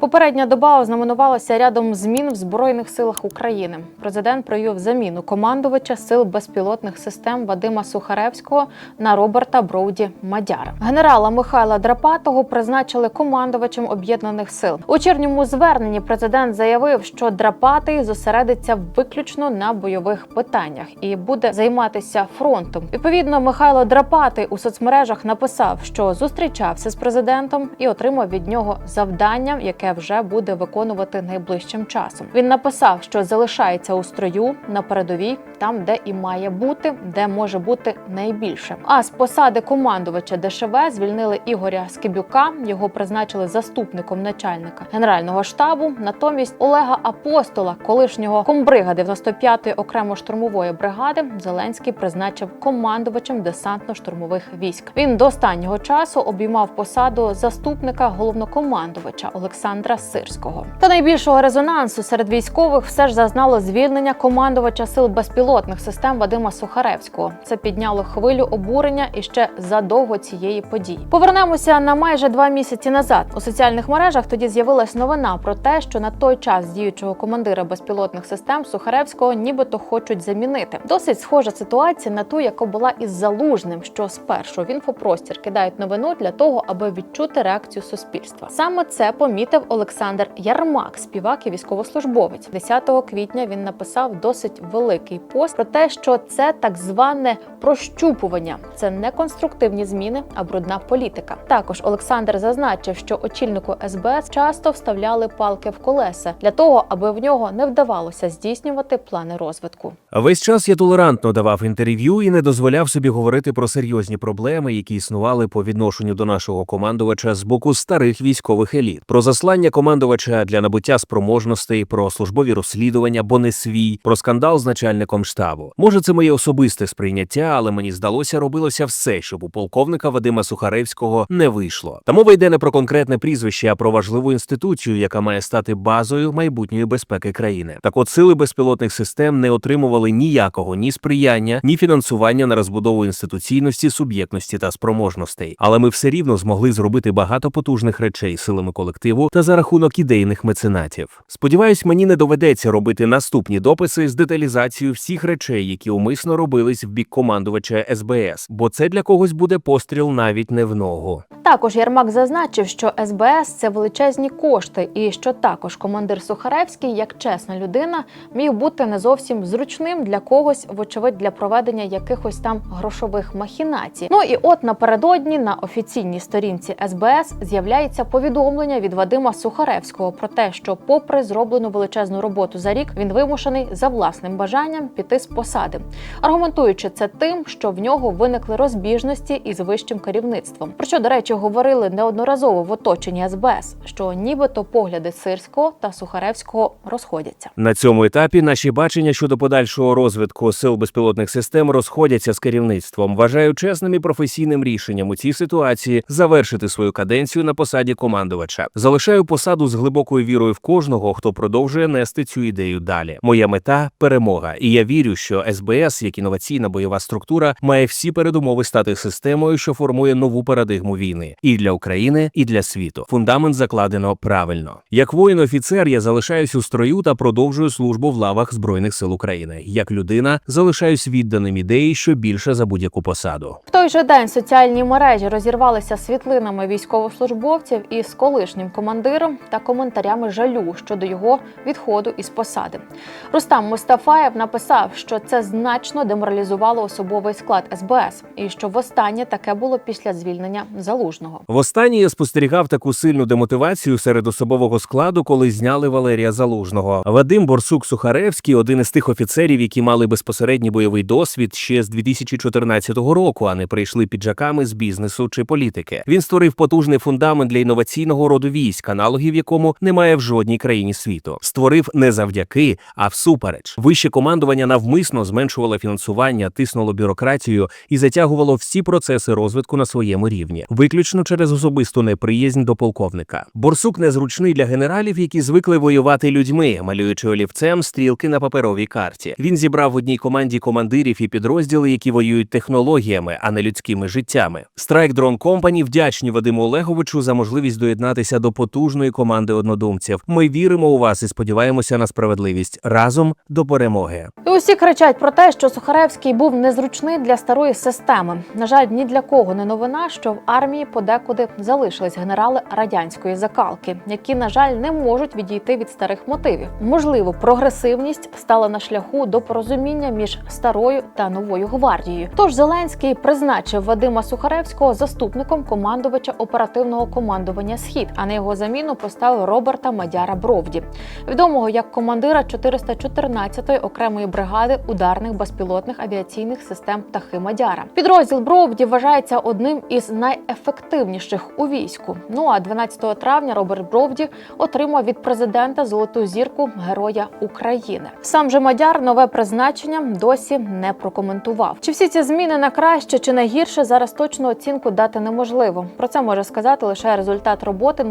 Попередня доба ознаменувалася рядом змін в збройних силах України. Президент провів заміну командувача сил безпілотних систем Вадима Сухаревського на Роберта Броуді Мадяра. Генерала Михайла Драпатого призначили командувачем об'єднаних сил. У черньому зверненні президент заявив, що Драпатий зосередиться виключно на бойових питаннях і буде займатися фронтом. Відповідно, Михайло Драпатий у соцмережах написав, що зустрічався з президентом і отримав від нього завдання, яке вже буде виконувати найближчим часом. Він написав, що залишається у строю на передовій, там де і має бути, де може бути найбільше. А з посади командувача ДШВ звільнили Ігоря Скибюка. Його призначили заступником начальника генерального штабу. Натомість Олега Апостола, колишнього комбрига 95-ї окремо штурмової бригади, Зеленський призначив командувачем десантно-штурмових військ. Він до останнього часу обіймав посаду заступника головнокомандувача Олександра Сирського. Та найбільшого резонансу серед військових все ж зазнало звільнення командувача сил безпілотних систем Вадима Сухаревського. Це підняло хвилю обурення і ще задовго цієї події. Повернемося на майже два місяці назад. У соціальних мережах тоді з'явилась новина про те, що на той час діючого командира безпілотних систем Сухаревського нібито хочуть замінити. Досить схожа ситуація на ту, яка була із залужним, що спершу в інфопростір кидають новину для того, аби відчути реакцію суспільства. Саме це помітив Олександр Ярмак, співак і військовослужбовець. 10 квітня він написав досить великий пост про те, що це так зване прощупування, це не конструктивні зміни, а брудна політика. Також Олександр зазначив, що очільнику СБС часто вставляли палки в колеса для того, аби в нього не вдавалося здійснювати плани розвитку. Весь час я толерантно давав інтерв'ю і не дозволяв собі говорити про серйозні проблеми, які існували по відношенню до нашого командувача з боку старих військових еліт, про заслання командувача для набуття спроможностей, про службові розслідування, бо не свій, про скандал з начальником штабу. Може, це моє особисте сприйняття, але мені здалося, робилося все, щоб у полковника Вадима Сухаревського не вийшло. Та мова йде не про конкретне прізвище, а про важливу інституцію, яка має стати базою майбутньої безпеки країни. Так от сили безпілотних систем не отримували ніякого ні сприяння, ні фінансування на розбудову інституційності, суб'єктності та спроможностей. Але ми все рівно змогли зробити багато потужних речей силами колективу та за рахунок ідейних меценатів. Сподіваюсь, мені не доведеться робити наступні дописи з деталізацією всіх речей, які умисно робились в бік командувача СБС, бо це для когось буде постріл навіть не в ногу. Також Ярмак зазначив, що СБС це величезні кошти, і що також командир Сухаревський, як чесна людина, міг бути не зовсім зручним для когось, вочевидь, для проведення якихось там грошових махінацій. Ну і от напередодні на офіційній сторінці СБС з'являється повідомлення від Вадима Сухаревського про те, що, попри зроблену величезну роботу за рік, він вимушений за власним бажанням піти з посади, аргументуючи це тим, що в нього виникли розбіжності із вищим керівництвом. Про що, до речі, говорили неодноразово в оточенні СБС, що нібито погляди Сирського та Сухаревського розходяться. На цьому етапі наші бачення щодо подальшого розвитку сил безпілотних систем розходяться з керівництвом. Вважаю чесним і професійним рішенням у цій ситуації завершити свою каденцію на посаді командувача. Залишаю посаду з глибокою вірою в кожного, хто продовжує нести цю ідею далі. Моя мета перемога, і я вірю, що СБС, як інноваційна бойова структура, має всі передумови стати системою, що формує нову парадигму війни і для України, і для світу. Фундамент закладено правильно. Як воїн-офіцер, я залишаюсь у строю та продовжую службу в лавах збройних сил України. Як людина залишаюсь відданим ідеї, що більше за будь-яку посаду. В той же день соціальні мережі розірвалися світлинами військовослужбовців із колишнім командиром та коментарями жалю щодо його відходу із посади. Рустам Мустафаєв написав, що це значно деморалізувало особовий склад СБС, і що востаннє таке було після звільнення залужного. Востаннє я спостерігав таку сильну демотивацію серед особового складу, коли зняли Валерія Залужного. Вадим Борсук Сухаревський, один із тих офіцерів, які мали безпосередній бойовий досвід ще з 2014 року, а не прийшли піджаками з бізнесу чи політики. Він створив потужний фундамент для інноваційного роду військ, аналогів якому немає в жодній країні світу. Створив не завдяки, а всупереч. Вище командування навмисно зменшувало фінансування, тиснуло бюрократію і затягувало всі процеси розвитку на своєму рівні, виключно через особисту неприязнь до полковника. Борсук незручний для генералів, які звикли воювати людьми, малюючи олівцем стрілки на паперовій карті. Він зібрав в одній команді командирів і підрозділи, які воюють технологіями, а не людськими життями. Strike Drone Company вдячні Вадиму Олеговичу за можливість доєднатися до потужної потужної команди однодумців. Ми віримо у вас і сподіваємося на справедливість разом до перемоги. І усі кричать про те, що Сухаревський був незручний для старої системи. На жаль, ні для кого не новина, що в армії подекуди залишились генерали радянської закалки, які, на жаль, не можуть відійти від старих мотивів. Можливо, прогресивність стала на шляху до порозуміння між старою та новою гвардією. Тож Зеленський призначив Вадима Сухаревського заступником командувача оперативного командування Схід, а на його заміну поставив Роберта Мадяра Бровді, відомого як командира 414-ї окремої бригади ударних безпілотних авіаційних систем Птахи Мадяра. Підрозділ Бровді вважається одним із найефективніших у війську. Ну а 12 травня Роберт Бровді отримав від президента золоту зірку Героя України. Сам же Мадяр нове призначення досі не прокоментував. Чи всі ці зміни на краще чи на гірше зараз точну оцінку дати неможливо. Про це може сказати лише результат роботи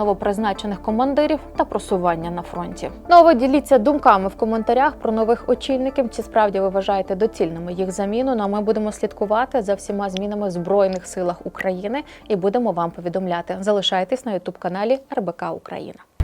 новопризначених командирів та просування на фронті. Ну а ви діліться думками в коментарях про нових очільників. Чи справді ви вважаєте доцільними їх заміну? Ну а ми будемо слідкувати за всіма змінами в збройних силах України і будемо вам повідомляти. Залишайтесь на ютуб каналі РБК Україна.